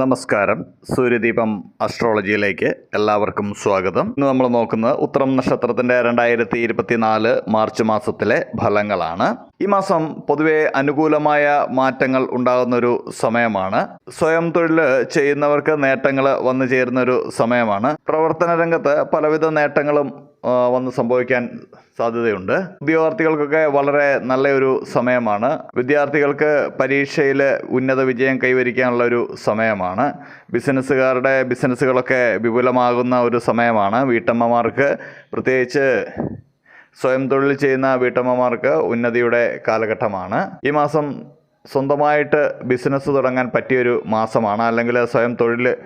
നമസ്കാരം. സൂര്യദീപം അസ്ട്രോളജിയിലേക്ക് എല്ലാവർക്കും സ്വാഗതം. ഇന്ന് നമ്മൾ നോക്കുന്നത് ഉത്തരം നക്ഷത്രത്തിന്റെ രണ്ടായിരത്തി ഇരുപത്തിനാല് മാർച്ച് മാസത്തിലെ ഫലങ്ങളാണ്. ഈ മാസം പൊതുവെ അനുകൂലമായ മാറ്റങ്ങൾ ഉണ്ടാകുന്ന ഒരു സമയമാണ്. സ്വയം തൊഴിൽ ചെയ്യുന്നവർക്ക് നേട്ടങ്ങൾ വന്നു ചേരുന്നൊരു സമയമാണ്. പ്രവർത്തന രംഗത്ത് പലവിധ നേട്ടങ്ങളും വന്ന് സംഭവിക്കാൻ സാധ്യതയുണ്ട്. ഉദ്യോഗാർത്ഥികൾക്കൊക്കെ വളരെ നല്ലൊരു സമയമാണ്. വിദ്യാർത്ഥികൾക്ക് പരീക്ഷയിൽ ഉന്നത വിജയം കൈവരിക്കാനുള്ള ഒരു സമയമാണ്. ബിസിനസ്സുകാരുടെ ബിസിനസ്സുകളൊക്കെ വിപുലമാകുന്ന ഒരു സമയമാണ്. വീട്ടമ്മമാർക്ക് പ്രത്യേകിച്ച് സ്വയം തൊഴിൽ ചെയ്യുന്ന വീട്ടമ്മമാർക്ക് ഉന്നതിയുടെ കാലഘട്ടമാണ്. ഈ മാസം സ്വന്തമായിട്ട് ബിസിനസ് തുടങ്ങാൻ പറ്റിയൊരു മാസമാണ്. അല്ലെങ്കിൽ സ്വയം തൊഴിൽ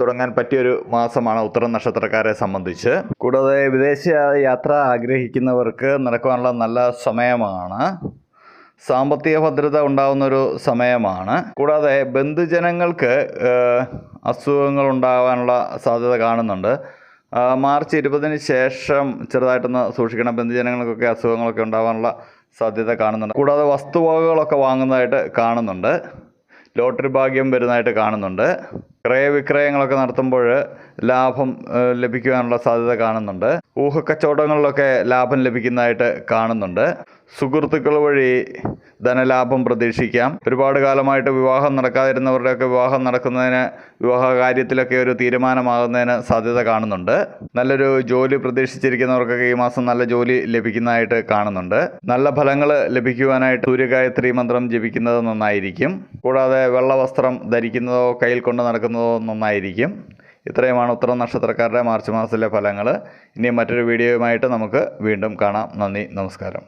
തുടങ്ങാൻ പറ്റിയൊരു മാസമാണ് ഉത്തരം നക്ഷത്രക്കാരെ സംബന്ധിച്ച്. കൂടാതെ വിദേശ യാത്ര ആഗ്രഹിക്കുന്നവർക്ക് നടക്കുവാനുള്ള നല്ല സമയമാണ്. സാമ്പത്തിക ഭദ്രത ഉണ്ടാകുന്ന ഒരു സമയമാണ്. കൂടാതെ ബന്ധുജനങ്ങൾക്ക് അസുഖങ്ങൾ ഉണ്ടാകാനുള്ള സാധ്യത കാണുന്നുണ്ട്. മാർച്ച് ഇരുപതിന് ശേഷം ചെറുതായിട്ടൊന്ന് സൂക്ഷിക്കണം. ബന്ധുജനങ്ങൾക്കൊക്കെ അസുഖങ്ങളൊക്കെ ഉണ്ടാകാനുള്ള സാധ്യത കാണുന്നുണ്ട്. കൂടാതെ വസ്തുവകകളൊക്കെ വാങ്ങുന്നതായിട്ട് കാണുന്നുണ്ട്. ലോട്ടറി ഭാഗ്യം വരുന്നതായിട്ട് കാണുന്നുണ്ട്. ക്രയവിക്രയങ്ങളൊക്കെ നടത്തുമ്പോൾ ലാഭം ലഭിക്കുവാനുള്ള സാധ്യത കാണുന്നുണ്ട്. ഊഹക്കച്ചവടങ്ങളിലൊക്കെ ലാഭം ലഭിക്കുന്നതായിട്ട് കാണുന്നുണ്ട്. സുഹൃത്തുക്കൾ വഴി ധനലാഭം പ്രതീക്ഷിക്കാം. ഒരുപാട് കാലമായിട്ട് വിവാഹം നടക്കാതിരുന്നവരുടെയൊക്കെ വിവാഹം നടക്കുന്നതിന് വിവാഹ കാര്യത്തിലൊക്കെ ഒരു തീരുമാനമാകുന്നതിന് സാധ്യത കാണുന്നുണ്ട്. നല്ലൊരു ജോലി പ്രതീക്ഷിച്ചിരിക്കുന്നവർക്കൊക്കെ ഈ മാസം നല്ല ജോലി ലഭിക്കുന്നതായിട്ട് കാണുന്നുണ്ട്. നല്ല ഫലങ്ങൾ ലഭിക്കുവാനായിട്ട് സൂര്യഗായത്രി മന്ത്രം ജപിക്കുന്നത് നന്നായിരിക്കും. കൂടാതെ വെള്ളവസ്ത്രം ധരിക്കുന്നതോ കയ്യിൽ കൊണ്ട് നടക്കുന്നതോ നന്നായിരിക്കും. ഇത്രയുമാണ് ഉത്തര നക്ഷത്രക്കാരുടെ മാർച്ച് മാസത്തിലെ ഫലങ്ങൾ. ഇനി മറ്റൊരു വീഡിയോയുമായിട്ട് നമുക്ക് വീണ്ടും കാണാം. നന്ദി നമസ്കാരം.